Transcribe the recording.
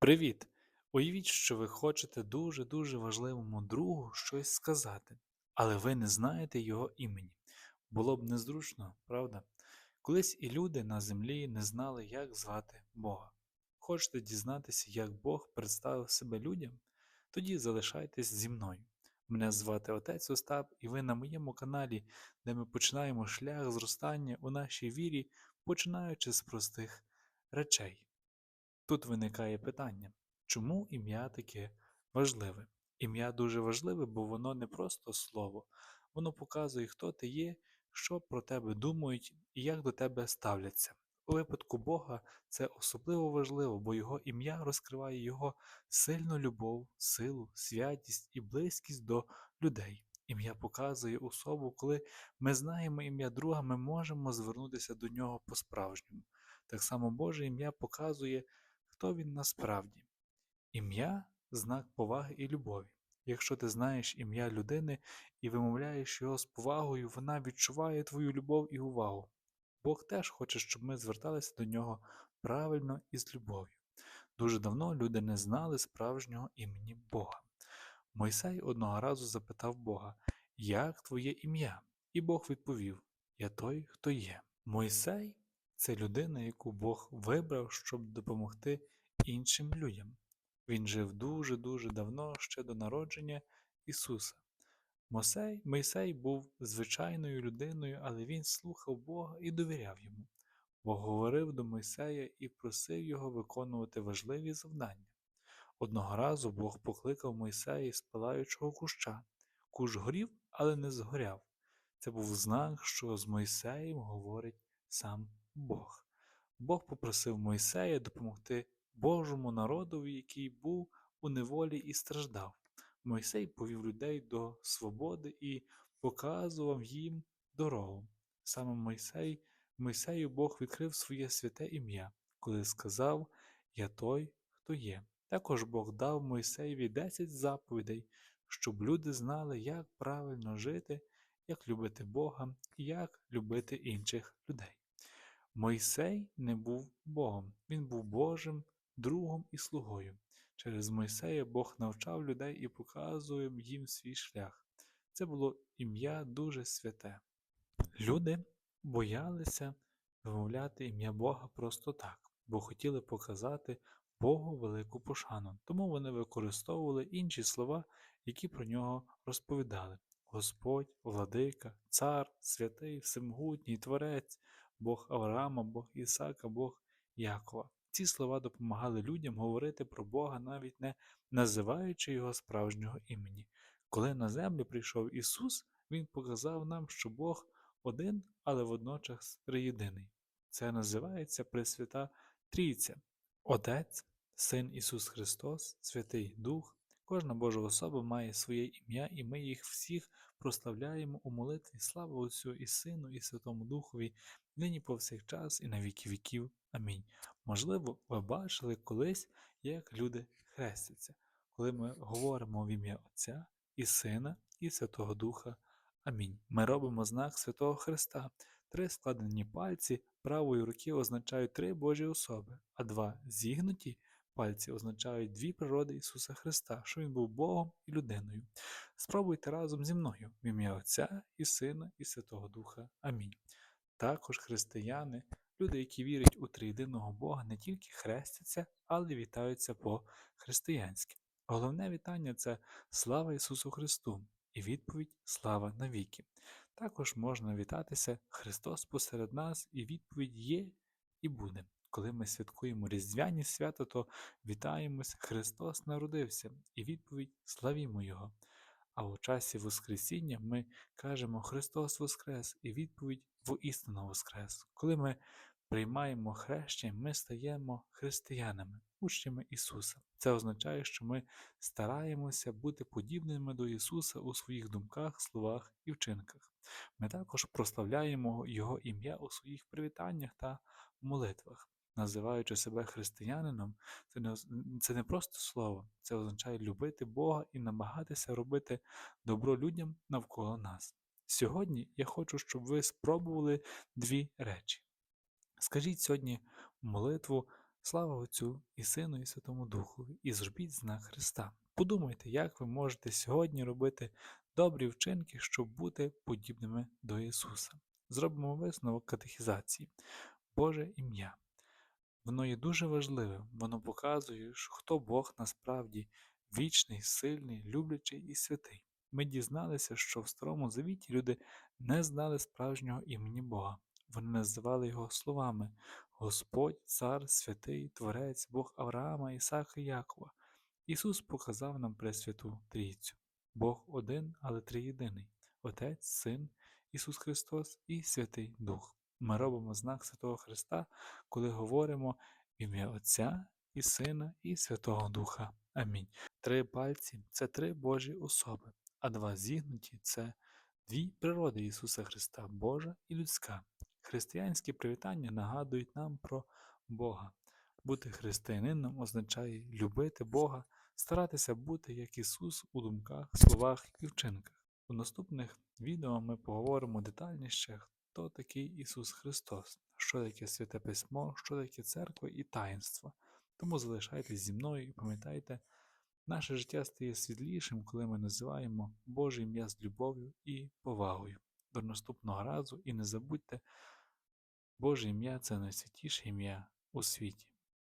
Привіт! Уявіть, що ви хочете дуже-дуже важливому другу щось сказати, але ви не знаєте його імені. Було б незручно, правда? Колись і люди на землі не знали, як звати Бога. Хочете дізнатися, як Бог представив себе людям? Тоді залишайтесь зі мною. Мене звати Отець Остап, і ви на моєму каналі, де ми починаємо шлях зростання у нашій вірі, починаючи з простих речей. Тут виникає питання, чому ім'я таке важливе? Ім'я дуже важливе, бо воно не просто слово, воно показує, хто ти є, що про тебе думають і як до тебе ставляться. У випадку Бога це особливо важливо, бо Його ім'я розкриває Його сильну любов, силу, святість і близькість до людей. Ім'я показує особу, коли ми знаємо ім'я друга, ми можемо звернутися до нього по-справжньому. Так само Боже ім'я показує хто він насправді. Ім'я знак поваги і любові. Якщо ти знаєш ім'я людини і вимовляєш його з повагою, вона відчуває твою любов і увагу. Бог теж хоче, щоб ми зверталися до нього правильно і з любов'ю. Дуже давно люди не знали справжнього імені Бога. Мойсей одного разу запитав Бога, Як твоє ім'я? І Бог відповів: Я той, хто є. Мойсей це людина, яку Бог вибрав, щоб допомогти іншим людям. Він жив дуже-дуже давно ще до народження Ісуса. Мосей, Мойсей був звичайною людиною, але він слухав Бога і довіряв йому. Бог говорив до Мойсея і просив його виконувати важливі завдання. Одного разу Бог покликав Мойсея з палаючого куща. Куш горів, але не згоряв. Це був знак, що з Мойсеєм говорить сам Бог. Бог попросив Мойсея допомогти Божому народові, який був у неволі і страждав. Мойсей повів людей до свободи і показував їм дорогу. Саме Мойсей, Мойсею Бог відкрив своє святе ім'я, коли сказав Я той, хто є. Також Бог дав Мойсеєві десять заповідей, щоб люди знали, як правильно жити, як любити Бога і як любити інших людей. Мойсей не був Богом, він був Божим другом і слугою. Через Мойсея Бог навчав людей і показує їм свій шлях. Це було ім'я дуже святе. Люди боялися вимовляти ім'я Бога просто так, бо хотіли показати Богу велику пошану, тому вони використовували інші слова, які про нього розповідали: Господь, владика, цар, святий, всемогутній Творець, Бог Авраама, Бог Ісака, Бог Якова. Ці слова допомагали людям говорити про Бога, навіть не називаючи його справжнього імені. Коли на землю прийшов Ісус, Він показав нам, що Бог один, але водночас триєдиний. Це називається Пресвята Трійця, Отець, Син Ісус Христос, Святий Дух. Кожна Божа особа має своє ім'я, і ми їх всіх прославляємо у молитві. Слава Отцю і Сину, і Святому Духові, нині повсякчас, і на віки віків. Амінь. Можливо, ви бачили колись, як люди хрестяться, коли ми говоримо в ім'я Отця і Сина, і Святого Духа. Амінь. Ми робимо знак Святого Христа. Три складені пальці правої руки означають три Божі особи, а два зігнуті пальці означають дві природи Ісуса Христа, що Він був Богом і людиною. Спробуйте разом зі мною в ім'я Отця і Сина, і Святого Духа. Амінь. Також християни, люди, які вірять у триєдиного Бога, не тільки хрестяться, але вітаються по-християнськи. Головне вітання це слава Ісусу Христу і відповідь слава навіки. Також можна вітатися Христос посеред нас, і відповідь є і буде. Коли ми святкуємо Різдвяні свята, то вітаємось Христос народився, і відповідь славімо Його. А у часі Воскресіння ми кажемо Христос Воскрес і відповідь воістину Воскрес. Коли ми приймаємо хрещення, ми стаємо християнами, учнями Ісуса. Це означає, що ми стараємося бути подібними до Ісуса у своїх думках, словах і вчинках. Ми також прославляємо Його ім'я у своїх привітаннях та молитвах. Називаючи себе християнином, це не, це не просто слово, це означає любити Бога і намагатися робити добро людям навколо нас. Сьогодні я хочу, щоб ви спробували дві речі. Скажіть сьогодні молитву Слава Отцю і Сину, і Святому Духу, і зробіть знак Христа. Подумайте, як ви можете сьогодні робити добрі вчинки, щоб бути подібними до Ісуса. Зробимо висновок катехізації. Боже ім'я. Воно є дуже важливим, воно показує, хто Бог насправді вічний, сильний, люблячий і святий. Ми дізналися, що в Старому Завіті люди не знали справжнього імені Бога. Вони називали його словами Господь, Цар, Святий, Творець, Бог Авраама, Ісака і Якова. Ісус показав нам Пресвяту Трійцю. Бог один, але триєдиний Отець, Син, Ісус Христос і Святий Дух. Ми робимо знак Святого Христа, коли говоримо в ім'я Отця і Сина і Святого Духа. Амінь. Три пальці це три Божі особи, а два зігнуті це дві природи Ісуса Христа, Божа і людська. Християнські привітання нагадують нам про Бога. Бути християнином означає любити Бога, старатися бути як Ісус у думках, словах і вчинках. У наступних відео ми поговоримо детальніше, хто такий Ісус Христос, що таке Святе Письмо, що таке церква і таїнство. Тому залишайтесь зі мною і пам'ятайте, наше життя стає світлішим, коли ми називаємо Боже ім'я з любов'ю і повагою. До наступного разу і не забудьте, Боже ім'я це найсвятіше ім'я у світі.